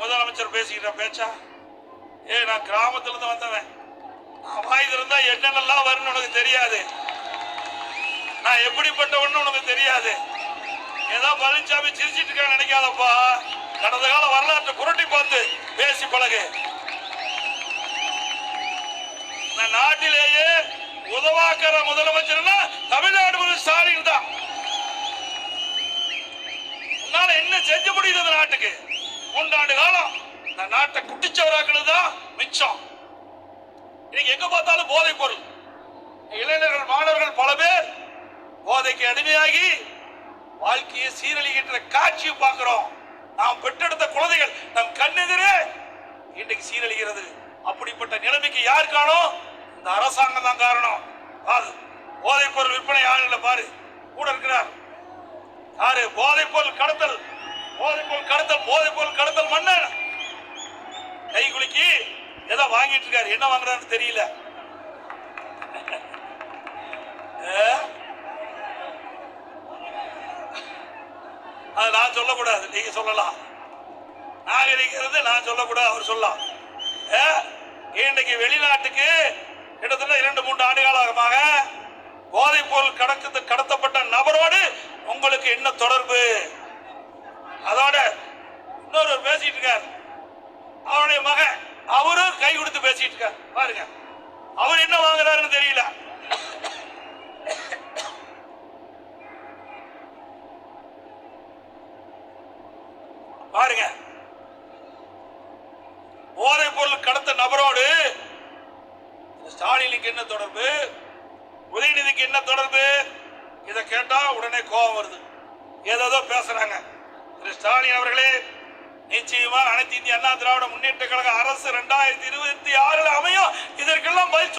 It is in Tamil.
முதலமைச்சர் பேசுகிற பேச்சா? ஏ நான் கிராமத்துல இருந்து வந்தவன். நான் இருந்தா என்னென்னலாம் வரும்னு உனக்கு தெரியாது. நான் எப்படிப்பட்டவன்னு உனக்கு தெரியாது. ஏதோ பழனிசாமி சிரிச்சிட்டு இருக்கான்னு நினைக்காதப்பா. கடந்த கால வரலாற்றை புரட்டி பார்த்து பேசி பழகு. நான் நாட்டிலேயே உதவாக்கிற முதலமைச்சர்னா தமிழ்நாடு முதல் ஸ்டாலின் தான். உன்னால என்ன செஞ்ச முடியுது அந்த நாட்டுக்கு? மூன்றாண்டு காலம் இந்த நாட்டை குட்டிச்சவராக்குனது தான் மிச்சம். இன்னைக்கு எங்க பார்த்தாலும் போதை பொருள். இளைஞர்கள் மாணவர்கள் பல பேர் போதைக்கு அடிமையாகி வாழ்க்கையை சீரழிகின்ற காட்சியை பார்க்கிறோம். நாம் பெற்றெடுத்த குழந்தைகள் நம் கண்ணெதிரே இன்றைக்கு சீரழிகிறது. அப்படிப்பட்ட நிலைமைக்கு யார் காணும்? இந்த அரசாங்கம் தான் காரணம். அது போதைப் பொருள் விற்பனை ஆளுங்களை பாரு. கூட இருக்கிறார். யாரு? போதைப் பொருள் கடத்தல் போதைப்பொருள் கடத்தல் போதைப்பொருள் கடத்தல் மன்னன் கை குலுக்கி ஏதோ வாங்கிட்டு இருக்காரு. என்ன வாங்குறாருன்னு தெரியல. அது நான் சொல்லக்கூடாது. நீங்க சொல்லலாம். நாகரிகிறது நான் சொல்லக்கூடாது. அவர் சொல்லலாம். ஏ? இன்றைக்கு வெளிநாட்டுக்கு கிட்டத்தட்ட இரண்டு மூன்று ஆண்டு காலமாக போதைப் பொருள் கடத்து கடத்தப்பட்ட நபரோடு உங்களுக்கு என்ன தொடர்பு? அதோட இன்னொரு பேசிட்டு இருக்கார். அவருடைய மகன் அவரும் கை கொடுத்து பேசிட்டு இருக்கார். பாருங்க. அவர் என்ன வாங்குறாருன்னு தெரியல. பாருங்க. போதை பொருள் கடத்த நபரோடு ஸ்டாலினுக்கு என்ன தொடர்பு? உதயநிதிக்கு என்ன தொடர்பு? இதை கேட்டா உடனே கோபம் வருது. ஏதோ பேசுறாங்க. நிச்சயமா அனைத்து இந்திய அண்ணா திராவிட முன்னேற்ற கழக அரசு இரண்டாயிரத்தி இருபத்தி ஆறுல அமையும். இதற்கெல்லாம் பதில்